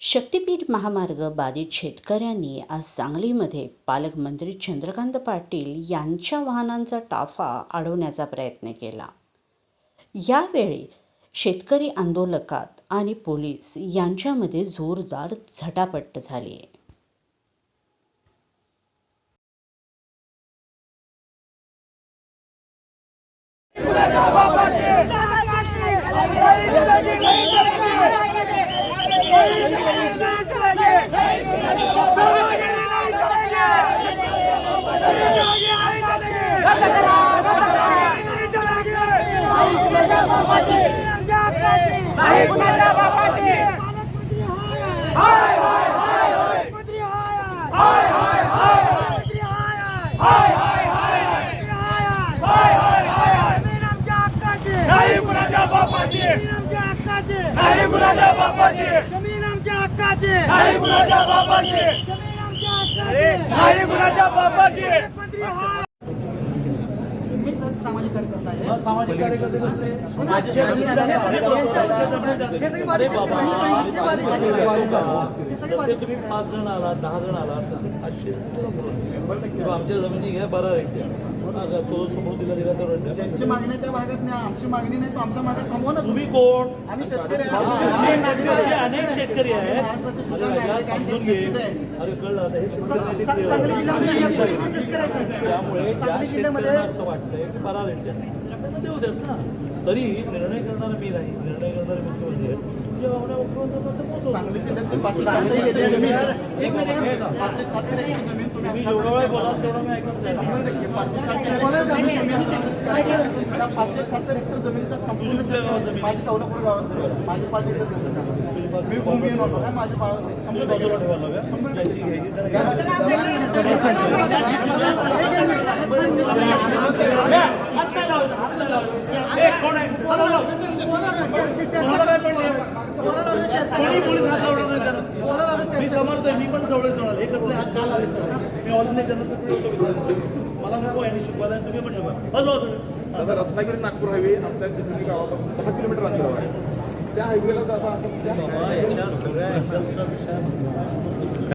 शक्तीपीठ महामार्ग बाधित शेतकऱ्यांनी आज सांगलीमध्ये पालकमंत्री चंद्रकांत पाटील यांच्या वाहनांचा टाफा अडवण्याचा प्रयत्न केला. यावेळी शेतकरी आंदोलकात आणि पोलीस यांच्यामध्ये जोरदार झटापट झाली. नाही कुणाच्या बापाची नाही कुणाच्या बापाची जमीन आमच्या हक्काची नाही कुणाच्या बापाची जमीन आमच्या हक्काची नाही कुणाच्या बापाची सामाजिक कार्यकर्ता आहे सामाजिक कसले तुम्ही पाच जण आलात दहा जण आलात तसे पाचशे. किंवा आमच्या जमिनी घ्या बारा रेट तो. समोर दिला दिला तर. ज्यांची मागणी त्या भागात नाही आमची मागणी नाही तो आमच्या मागात थांबवा ना तुम्ही कोण? आम्ही शेतकरी अनेक शेतकरी आहेत. अरे समजून घे. कळलं आता हे शेतकरी. त्यामुळे असं वाटतंय की बारा रेट द्या त्यांना देऊ देत ना. तरी निर्णय करणारा मी नाही. निर्णय करणारे मुख्यमंत्री आहेत. पाचशे सात एकर जमीन? माझी पाच एकर जमीन आहे. मी भूमी होतो काय माझी पा- शंभर कोणी पोलीस हात लावणार नाही मी समर्थ मी पण सवडे तोडाल हे कसले हात का लावायचं मी ऑलरेडी त्यांना सगळे मला नको यांनी शिकवायला तुम्ही पण शिकवा बसवा तुम्ही तसं रत्नागिरी नागपूर हायवे आमच्या चिचली गावापासून दहा किलोमीटर अंतरावर आहे. त्या हायवेला जसा आता सगळ्या